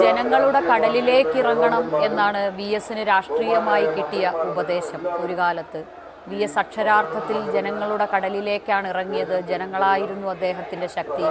ജനങ്ങളുടെ കടലിലേക്ക് ഇറങ്ങണം എന്നാണ് വി എസിന് രാഷ്ട്രീയമായി കിട്ടിയ ഉപദേശം ഒരു കാലത്ത്. വി എസ് അക്ഷരാർത്ഥത്തിൽ ജനങ്ങളുടെ കടലിലേക്കാണ് ഇറങ്ങിയത്. ജനങ്ങളായിരുന്നു അദ്ദേഹത്തിന്റെ ശക്തി.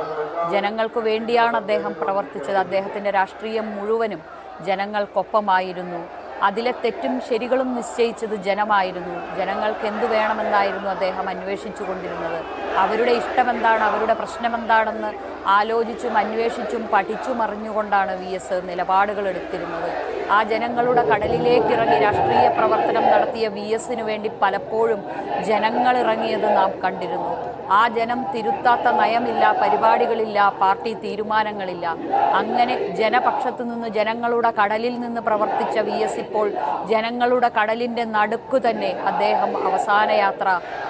ജനങ്ങൾക്ക് വേണ്ടിയാണ് അദ്ദേഹം പ്രവർത്തിച്ചത്. അദ്ദേഹത്തിന്റെ രാഷ്ട്രീയം മുഴുവനും ജനങ്ങൾക്കൊപ്പമായിരുന്നു. അതിലെ തെറ്റും ശരികളും നിശ്ചയിച്ചത് ജനമായിരുന്നു. ജനങ്ങൾക്ക് എന്തു വേണമെന്നായിരുന്നു അദ്ദേഹം അന്വേഷിച്ചു കൊണ്ടിരുന്നത് അവരുടെ ഇഷ്ടമെന്താണ് അവരുടെ പ്രശ്നമെന്താണെന്ന് ആലോചിച്ചും അന്വേഷിച്ചും പഠിച്ചും അറിഞ്ഞുകൊണ്ടാണ് വി എസ് നിലപാടുകൾ എടുത്തിരുന്നത്. ആ ജനങ്ങളുടെ കടലിലേക്കിറങ്ങി രാഷ്ട്രീയ പ്രവർത്തനം നടത്തിയ വി എസിന് വേണ്ടി പലപ്പോഴും ജനങ്ങൾ ഇറങ്ങിയത് നാം കണ്ടിരുന്നു. ആ ജനം തിരുത്താത്ത നയമില്ല പരിപാടികളില്ല പാർട്ടി തീരുമാനങ്ങളില്ല. അങ്ങനെ ജനപക്ഷത്തു നിന്ന് ജനങ്ങളുടെ കടലിൽ നിന്ന് പ്രവർത്തിച്ച വി എസ് ഇപ്പോൾ ജനങ്ങളുടെ കടലിന്റെ നടുക്കു തന്നെ അദ്ദേഹം അവസാന യാത്ര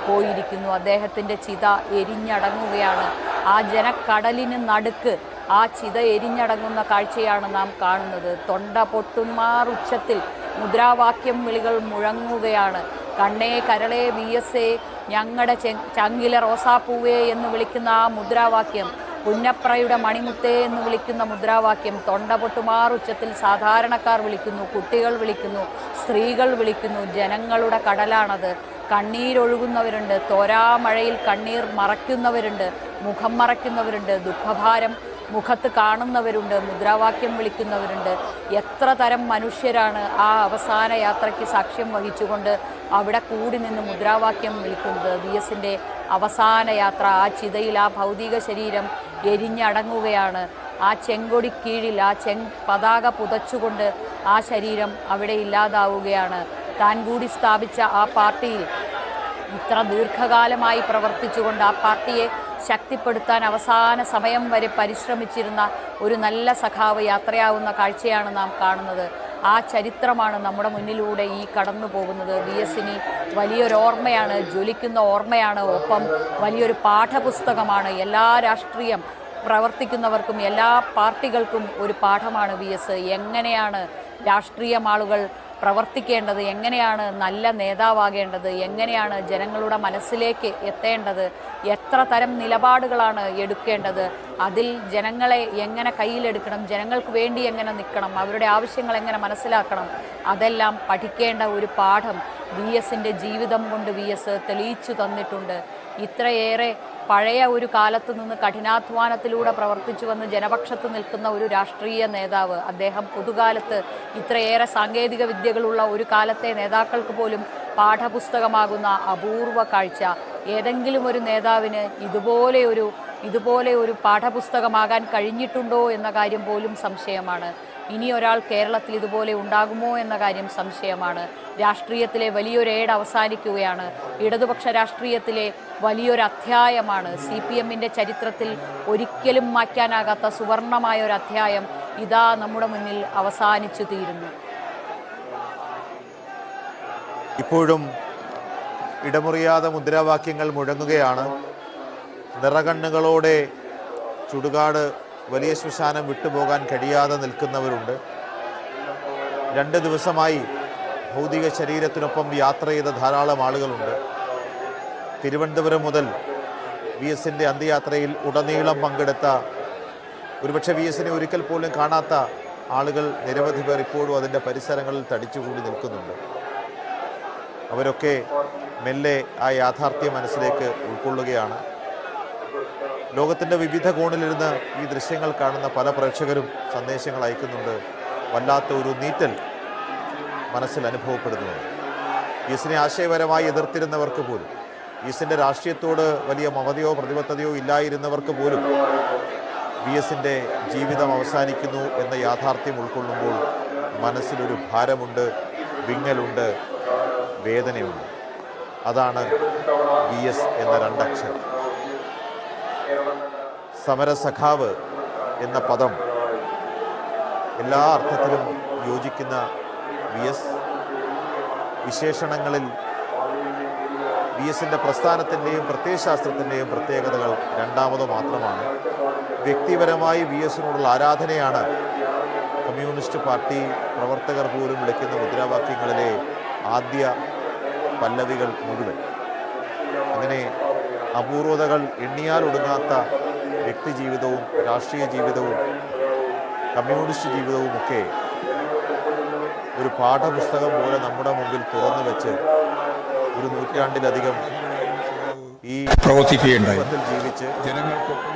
പോയിരിക്കുന്നു. അദ്ദേഹത്തിന്റെ ചിത എരിഞ്ഞടങ്ങുകയാണ്. ആ ജനക്കടലിന് നടുക്ക് ആ ചിത എരിഞ്ഞടങ്ങുന്ന കാഴ്ചയാണ് നാം കാണുന്നത്. തൊണ്ട പൊട്ടുമാർ ഉച്ചത്തിൽ മുദ്രാവാക്യം വിളികൾ മുഴങ്ങുകയാണ്. കണ്ണേ കരളേ വി എസ് എ ഞങ്ങളുടെ ചങ്കിലെ റോസാപ്പൂവേ എന്ന് വിളിക്കുന്ന ആ മുദ്രാവാക്യം പുന്നപ്രയുടെ മണിമുത്തേ എന്ന് വിളിക്കുന്ന മുദ്രാവാക്യം തൊണ്ട പൊട്ടുമാർ ഉച്ചത്തിൽ സാധാരണക്കാർ വിളിക്കുന്നു കുട്ടികൾ വിളിക്കുന്നു സ്ത്രീകൾ വിളിക്കുന്നു ജനങ്ങളുടെ കടലാണത്. കണ്ണീരൊഴുകുന്നവരുണ്ട് തോരാമഴയിൽ കണ്ണീർ മറയ്ക്കുന്നവരുണ്ട് മുഖം മറയ്ക്കുന്നവരുണ്ട് ദുഃഖഭാരം മുഖത്ത് കാണുന്നവരുണ്ട് മുദ്രാവാക്യം വിളിക്കുന്നവരുണ്ട്. എത്ര തരം മനുഷ്യരാണ് ആ അവസാന യാത്രയ്ക്ക് സാക്ഷ്യം വഹിച്ചുകൊണ്ട് അവിടെ കൂടി നിന്ന് മുദ്രാവാക്യം വിളിക്കുന്നത്. വി എസിന്റെ അവസാന യാത്ര ആ ചിതയിൽ ആ ഭൗതിക ശരീരം എരിഞ്ഞടങ്ങുകയാണ്. ആ ചെങ്കൊടി കീഴിൽ ആ ചെങ് പതാക പുതച്ചുകൊണ്ട് ആ ശരീരം അവിടെ ഇല്ലാതാവുകയാണ്. താൻ കൂടി സ്ഥാപിച്ച ആ പാർട്ടിയിൽ ഇത്ര ദീർഘകാലമായി പ്രവർത്തിച്ചുകൊണ്ട് ആ പാർട്ടിയെ ശക്തിപ്പെടുത്താൻ അവസാന സമയം വരെ പരിശ്രമിച്ചിരുന്ന ഒരു നല്ല സഖാവ് യാത്രയാവുന്ന കാഴ്ചയാണ് നാം കാണുന്നത്. ആ ചരിത്രമാണ് നമ്മുടെ മുന്നിലൂടെ ഈ കടന്നു പോകുന്നത്. വി എസിനി വലിയൊരു ഓർമ്മയാണ് ജ്വലിക്കുന്ന ഓർമ്മയാണ്. ഒപ്പം വലിയൊരു പാഠപുസ്തകമാണ്. എല്ലാ രാഷ്ട്രീയം പ്രവർത്തിക്കുന്നവർക്കും എല്ലാ പാർട്ടികൾക്കും ഒരു പാഠമാണ് വി എസ്. എങ്ങനെയാണ് രാഷ്ട്രീയം ആളുകൾ പ്രവർത്തിക്കേണ്ടത് എങ്ങനെയാണ് നല്ല നേതാവാകേണ്ടത് എങ്ങനെയാണ് ജനങ്ങളുടെ മനസ്സിലേക്ക് എത്തേണ്ടത് എത്ര തരം നിലപാടുകളാണ് എടുക്കേണ്ടത് അതിൽ ജനങ്ങളെ എങ്ങനെ കയ്യിലെടുക്കണം ജനങ്ങൾക്ക് വേണ്ടി എങ്ങനെ നിൽക്കണം അവരുടെ ആവശ്യങ്ങൾ എങ്ങനെ മനസ്സിലാക്കണം അതെല്ലാം പഠിക്കേണ്ട ഒരു പാഠം വി എസിന്റെ ജീവിതം കൊണ്ട് വി എസ് തെളിയിച്ചു തന്നിട്ടുണ്ട്. ഇത്രയേറെ പഴയ ഒരു കാലത്ത് നിന്ന് കഠിനാധ്വാനത്തിലൂടെ പ്രവർത്തിച്ചു വന്ന് ജനപക്ഷത്ത് നിൽക്കുന്ന ഒരു രാഷ്ട്രീയ നേതാവ് അദ്ദേഹം പുതുകാലത്ത് ഇത്രയേറെ സാങ്കേതിക വിദ്യകളുള്ള ഒരു കാലത്തെ നേതാക്കൾക്ക് പോലും പാഠപുസ്തകമാകുന്ന അപൂർവ കാഴ്ച. ഏതെങ്കിലും ഒരു നേതാവിന് ഇതുപോലെ ഒരു ഇതുപോലെ ഒരു പാഠപുസ്തകമാകാൻ കഴിഞ്ഞിട്ടുണ്ടോ എന്ന കാര്യം പോലും സംശയമാണ്. ഇനി ഒരാൾ കേരളത്തിൽ ഇതുപോലെ ഉണ്ടാകുമോ എന്ന കാര്യം സംശയമാണ്. രാഷ്ട്രീയത്തിലെ വലിയൊരു ഏട് അവസാനിക്കുകയാണ്. ഇടതുപക്ഷ രാഷ്ട്രീയത്തിലെ വലിയൊരു അധ്യായമാണ്. സി പി എമ്മിന്റെ ചരിത്രത്തിൽ ഒരിക്കലും മാറ്റാനാകാത്ത സുവർണമായ ഒരു അധ്യായം ഇതാ നമ്മുടെ മുന്നിൽ അവസാനിച്ചു തീരുന്നു. ഇപ്പോഴും ഇടമുറിയാതെ മുദ്രാവാക്യങ്ങൾ മുഴങ്ങുകയാണ് നിറകണ്ണുകളോടെ ചുടുകാട് വലിയ ശ്മശാനം വിട്ടുപോകാൻ കഴിയാതെ നിൽക്കുന്നവരുണ്ട്. രണ്ട് ദിവസമായി ഭൗതിക ശരീരത്തിനൊപ്പം യാത്ര ചെയ്ത ധാരാളം ആളുകളുണ്ട്. തിരുവനന്തപുരം മുതൽ വി എസിന്റെ അന്ത്യയാത്രയിൽ ഉടനീളം പങ്കെടുത്ത ഒരുപക്ഷെ വി എസിനെ ഒരിക്കൽ പോലും കാണാത്ത ആളുകൾ നിരവധി പേർ ഇപ്പോഴും അതിന്റെ പരിസരങ്ങളിൽ തടിച്ചുകൂടി നിൽക്കുന്നുണ്ട്. അവരൊക്കെ മെല്ലെ ആ യാഥാർത്ഥ്യ മനസ്സിലേക്ക് ഉൾക്കൊള്ളുകയാണ്. ലോകത്തിന്റെ വിവിധ കോണിലിരുന്ന് ഈ ദൃശ്യങ്ങൾ കാണുന്ന പല പ്രേക്ഷകരും സന്ദേശങ്ങൾ അയക്കുന്നുണ്ട്. വല്ലാത്ത ഒരു നീറ്റൽ മനസ്സിൽ അനുഭവപ്പെടുന്നു. ഈസിനെ ആശയപരമായി എതിർത്തിരുന്നവർക്ക് പോലും ഈസിന്റെ രാഷ്ട്രീയത്തോട് വലിയ മമതയോ പ്രതിബദ്ധതയോ ഇല്ലായിരുന്നവർക്ക് പോലും വി എസിന്റെ ജീവിതം അവസാനിക്കുന്നു എന്ന യാഥാർത്ഥ്യം ഉൾക്കൊള്ളുമ്പോൾ മനസ്സിലൊരു ഭാരമുണ്ട് വിങ്ങലുണ്ട് വേദനയുണ്ട്. അതാണ് വി എസ് എന്ന രണ്ടക്ഷരം. സമരസഖാവ് എന്ന പദം എല്ലാ അർത്ഥത്തിലും യോജിക്കുന്ന വി എസ്. വിശേഷണങ്ങളിൽ വി എസിന്റെ പ്രസ്ഥാനത്തിന്റെയും പ്രത്യയശാസ്ത്രത്തിന്റെയും പ്രത്യേകതകൾ രണ്ടാമത് മാത്രമാണ്. വ്യക്തിപരമായി വി എസിനോടുള്ള ആരാധനയാണ് കമ്മ്യൂണിസ്റ്റ് പാർട്ടി പ്രവർത്തകർ പോലും വിളിക്കുന്ന മുദ്രാവാക്യങ്ങളിലെ ആദ്യ പല്ലവികൾ മുഴുവൻ. അങ്ങനെ അപൂർവതകൾ എണ്ണിയാൽ ഒടുങ്ങാത്ത വ്യക്തി ജീവിതവും രാഷ്ട്രീയ ജീവിതവും കമ്മ്യൂണിസ്റ്റ് ജീവിതവുമൊക്കെ ഒരു പാഠപുസ്തകം പോലെ നമ്മുടെ മുമ്പിൽ തുറന്നു വെച്ച് ഒരു നൂറ്റാണ്ടിലധികം ഈ പ്രവർത്തിക്കുകയുണ്ടായി. ജീവിച്ച് ജനങ്ങൾക്കൊപ്പം